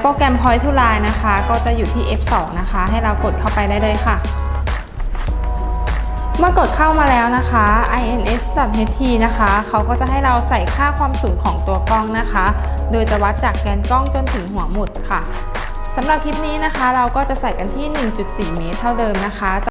โปรแกรม Point to Line นะคะ ก็จะอยู่ที่ F2 นะคะ ให้เรากดเข้าไปได้เลยค่ะ เมื่อกดเข้ามาแล้วนะคะ ins.ht นะคะ เขาก็จะให้เราใส่ค่าความสูงของตัวกล้องนะคะ โดยจะวัดจากแกนกล้องจนถึงหัวหมุดค่ะสำหรับคลิปนี้นะคะ เราก็จะใส่กันที่ 1.4 เมตรเท่าเดิมนะคะ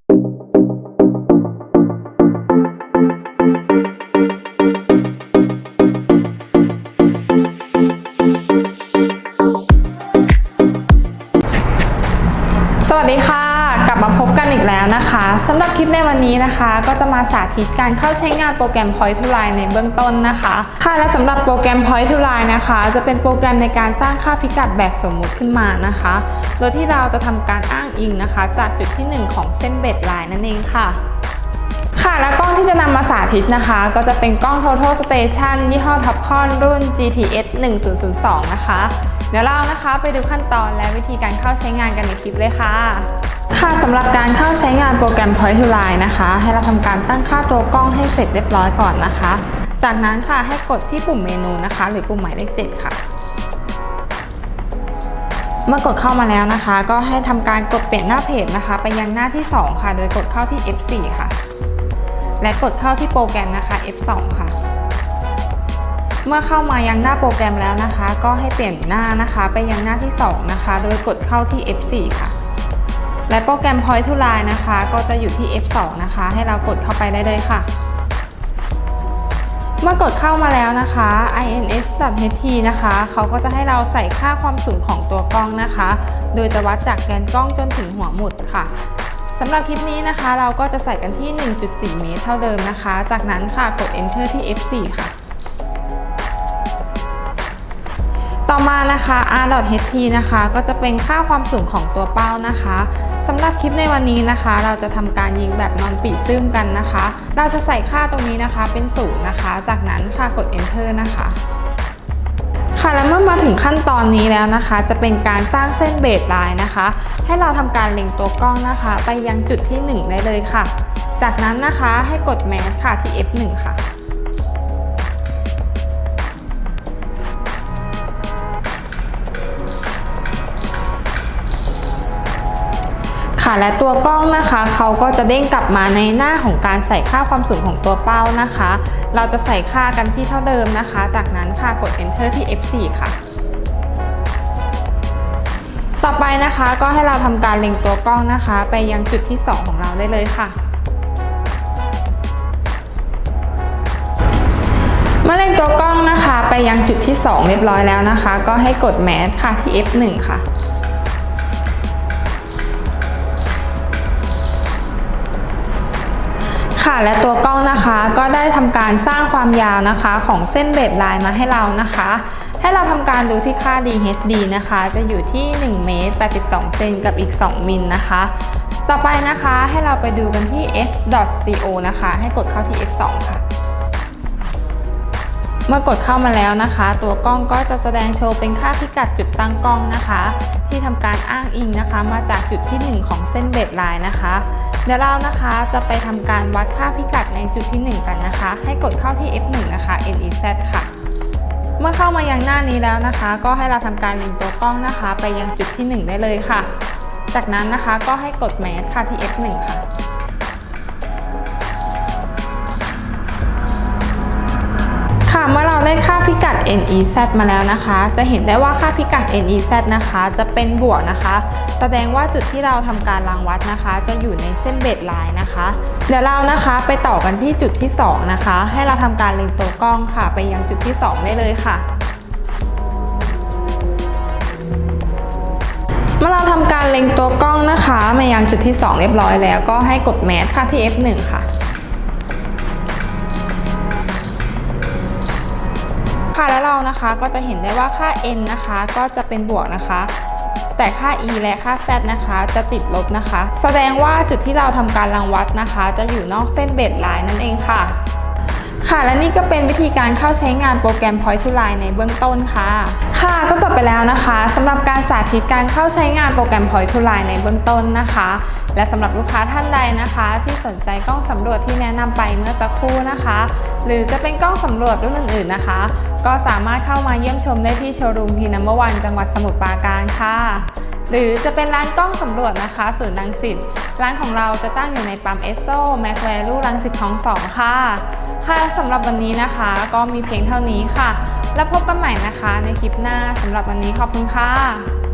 วัสดีค่ะ กลับมาพบกันอีกแล้วนะคะสำหรับคลิปในวันนี้นะคะ ก็จะมาสาธิตการเข้าใช้งานโปรแกรม Point to Line ในเบื้องต้นนะคะ ค่ะและสำหรับโปรแกรม Point to Line นะคะ จะเป็นโปรแกรมในการสร้างค่าพิกัดแบบสมมุติขึ้นมานะคะ โดยที่เราจะทำการอ้างอิงนะคะ จากจุดที่ 1 ของเส้นเบสไลน์นั่นเองค่ะค่ะและกล้องที่จะนำมาสาธิตนะคะ ก็จะเป็นกล้อง Total Station ยี่ห้อ Topcon รุ่น GTS 1002 นะคะ เดี๋ยวเรานะคะไปดูขั้นตอนและวิธีการเข้าใช้งานกันในคลิปเลยค่ะ ค่ะสำหรับการเข้าใช้งานโปรแกรม Point to Line นะคะ ให้เราทำการตั้งค่าตัวกล้องให้เสร็จเรียบร้อยก่อนนะคะ จากนั้นค่ะให้กดที่ปุ่มเมนูนะคะ หรือปุ่มหมายเลข 7 ค่ะ เมื่อกดเข้ามาแล้วนะคะ ก็ให้ทำการกดเปลี่ยนหน้าเพจนะคะ ไปยังหน้าที่ 2 ค่ะ โดยกดเข้าที่ F4 ค่ะ และกดเข้าที่โปรแกรมนะคะ F2 ค่ะ เมื่อเข้ามายังหน้าโปรแกรมแล้วนะคะ ก็ให้เปลี่ยนหน้านะคะ ไปยังหน้าที่ 2 นะคะ โดยกดเข้าที่ F4 ค่ะ และโปรแกรม Point to Line นะคะ ก็จะอยู่ที่ F2 นะคะ ให้เรากดเข้าไปได้เลยค่ะ เมื่อกดเข้ามาแล้วนะคะ ins.ht นะคะ เขาก็จะให้เราใส่ค่าความสูงของตัวกล้องนะคะ โดยจะวัดจากแกนกล้องจนถึงหัวหมุดค่ะสำหรับคลิปนี้นะคะ เราก็จะใส่กันที่ 1.4 เมตรเท่าเดิมนะคะ จากนั้นค่ะกด enter ที่ F4 ค่ะ ต่อมานะคะ r.ht นะคะ ก็จะเป็นค่าความสูงของตัวเป้านะคะสำหรับคลิปในวันนี้นะคะ เราจะทำการยิงแบบนอนปีซึมกันนะคะ เราจะใส่ค่าตรงนี้นะคะเป็นศูนย์นะคะ จากนั้นค่ะกด enter นะคะค่ะและเมื่อมาถึงขั้นตอนนี้แล้วนะคะ จะเป็นการสร้างเส้นเบสไลน์นะคะ ให้เราทำการเล็งตัวกล้องนะคะ ไปยังจุดที่ 1 ได้เลยค่ะ จากนั้นนะคะให้กดแมสค่ะที่ F1 ค่ะ ค่ะ และตัวกล้องนะคะเขาก็จะเด้งกลับมาในหน้าของการใส่ค่าความสูงของตัวเป้านะคะ เราจะใส่ค่ากันที่เท่าเดิมนะคะ จากนั้นค่ะกด enter ที่ F4 ค่ะ ต่อไปนะคะก็ให้เราทำการเล็งตัวกล้องนะคะ ไปยังจุดที่ 2 ของเราได้เลยค่ะเมื่อเล็งตัวกล้องนะคะ ไปยังจุดที่ 2 เรียบร้อยแล้วนะคะ ก็ให้กดแมสค่ะที่ F1 ค่ะ และตัวกล้องนะคะ ก็ได้ทำการสร้างความยาวนะคะ ของเส้นเบสไลน์มาให้เรานะคะ ให้เราทำการดูที่ค่า DHD นะคะ จะอยู่ที่1เมตร82เซนกับอีก 2 มิลนะคะ ต่อไปนะคะให้เราไปดูกันที่ s.co นะคะ ให้กดเข้าที่ F2 ค่ะเมื่อกดเข้ามาแล้วนะคะ ตัวกล้องก็จะแสดงโชว์เป็นค่าพิกัดจุดตั้งกล้องนะคะ ที่ทำการอ้างอิงนะคะ มาจากจุดที่ 1 ของเส้นเบสไลน์นะคะ เดี๋ยวเรานะคะจะไปทำการวัดค่าพิกัดในจุดที่ 1 กันนะคะ ให้กดเข้าที่ F1 นะคะ NEZ ค่ะ เมื่อเข้ามายังหน้านี้แล้วนะคะ ก็ให้เราทำการลิงตัวกล้องนะคะ ไปยังจุดที่ 1 ได้เลยค่ะ จากนั้นนะคะก็ให้กดแมสค่ะที่ F1 ค่ะ ค่าพิกัด NEZ มาแล้วนะคะ จะเห็นได้ว่าค่าพิกัด NEZ นะคะ จะเป็นบวกนะคะ แสดงว่าจุดที่เราทำการรังวัดนะคะ จะอยู่ในเส้นเบสไลน์นะคะ เดี๋ยวเรานะคะไปต่อกันที่จุดที่ 2 นะคะ ให้เราทำการเล็งตัวกล้องค่ะ ไปยังจุดที่ 2 ได้เลยค่ะเมื่อเราทำการเล็งตัวกล้องนะคะมายังจุดที่ 2 เรียบร้อยแล้วก็ให้กดแมสค่ะที่ F1 ค่ะ ค่ะแล้วเรานะคะก็จะเห็นได้ว่าค่า n นะคะก็จะเป็นบวกนะคะ แต่ค่า e และค่า z นะคะจะติดลบนะคะ แสดงว่าจุดที่เราทำการรังวัดนะคะ จะอยู่นอกเส้นเบดไลน์นั่นเองค่ะ ค่ะ และนี่ก็เป็นวิธีการเข้าใช้งานโปรแกรม Point to Line ในเบื้องต้นค่ะ ค่ะก็จบไปแล้วนะคะสำหรับการสาธิตการเข้าใช้งานโปรแกรม Point to Line ในเบื้องต้นนะคะ และสำหรับลูกค้าท่านใดนะคะ ที่สนใจกล้องสำรวจที่แนะนำไปเมื่อสักครู่นะคะ หรือจะเป็นกล้องสำรวจรุ่นอื่นๆนะคะ ก็สามารถเข้ามาเยี่ยมชมได้ที่โชว์รูมพีนัมเบอร์วันจังหวัดสมุทรปราการค่ะ หรือจะเป็นร้านกล้องสำรวจนะคะศูนย์รังสิตร้านของเราจะตั้งอยู่ในปั๊มเอสโซแมคแวลูรังสิตของสองค่ะ ค่ะสำหรับวันนี้นะคะ ก็มีเพียงเท่านี้ค่ะ แล้วพบกันใหม่นะคะในคลิปหน้าสำหรับวันนี้ขอบคุณค่ะ